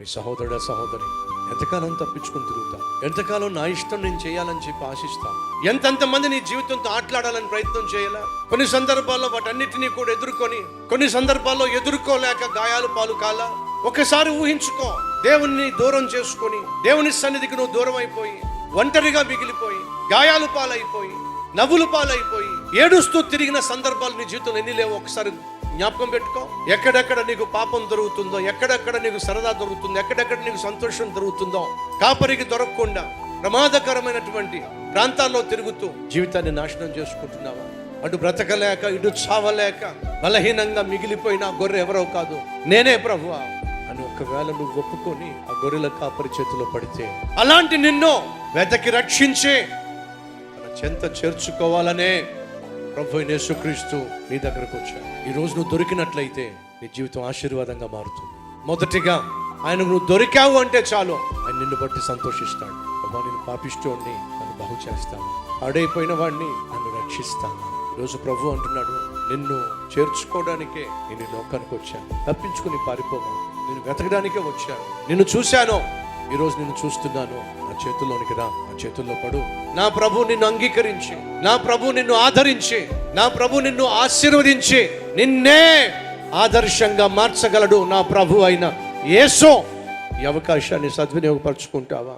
మీ సహోదరుడ సహోదరి ఎంతకాలం తప్పించుకుని తిరుగుతాం ఎంతకాలం నా ఇష్టం నేను చేయాలని చెప్పి ఆశిస్తాం ఎంతెంత మంది నీ జీవితంతో ఆటలాడాలని ప్రయత్నం చేయాలా? కొన్ని సందర్భాల్లో వాటన్నిటినీ కూడా ఎదుర్కొని కొన్ని సందర్భాల్లో ఎదుర్కోలేక గాయాలు పాలు కాలా. ఒకసారి ఊహించుకో దేవుణ్ణి దూరం చేసుకొని దేవుని సన్నిధికి నువ్వు దూరం అయిపోయి ఒంటరిగా మిగిలిపోయి గాయాలు పాలైపోయి నవ్వులు పాలైపోయి ఏడుస్తూ తిరిగిన సందర్భాలు నీ జీవితంలో ఎన్ని లేవో ఒకసారి జ్ఞాపకం పెట్టుకో. ఎక్కడెక్కడ నీకు పాపం దొరుకుతుందో ఎక్కడెక్కడ నీకు సరదా దొరుకుతుందో ఎక్కడెక్కడ నీకు సంతోషం దొరుకుతుందో కాపరికి దొరకకుండా ప్రమాదకరమైనటువంటి ప్రాంతాల్లో తిరుగుతూ జీవితాన్ని నాశనం చేసుకుంటున్నావా? అటు బ్రతకలేక ఇటు చావలేక బలహీనంగా మిగిలిపోయిన ఆ గొర్రె ఎవరో కాదు. నేనే ప్రభువా. అని ఒకవేళ నువ్వు ఒప్పుకొని ఆ గొర్రెల కాపరి చేతిలో పడితే అలాంటి నిన్ను వెతకి రక్షించే తన చెంత చేర్చుకోవాలనే ప్రభు యేసుక్రీస్తు నీ దగ్గరకు వచ్చాడు. ఈ రోజు నువ్వు దొరికినట్లయితే నీ జీవితం ఆశీర్వాదంగా మారుతుంది. మొదటిగా ఆయన నువ్వు దొరికావు అంటే చాలు. ఆయన నిన్ను బట్టి సంతోషిస్తాడు. అబ్బా నేను పాపిస్తోండి నన్ను బాగు చేస్తాను. పాడైపోయిన వాడిని నన్ను రక్షిస్తాను. ఈరోజు ప్రభు అంటున్నాడు నిన్ను చేర్చుకోవడానికే నేను లోకానికి వచ్చాను. తప్పించుకుని పారిపోమా నేను వెతకడానికే వచ్చాను. నిన్ను చూశాను. ఈరోజు నిన్ను చూస్తున్నాను. చేతుల్లోనికి రా నా చేతుల్లో పడు. నా ప్రభు నిన్ను అంగీకరించి నా ప్రభు నిన్ను ఆదరించి నా ప్రభు నిన్ను ఆశీర్వదించి నిన్నే ఆదర్శంగా మార్చగలడు నా ప్రభు అయిన ఏసో ఈ అవకాశాన్ని సద్వినియోగపరచుకుంటావా?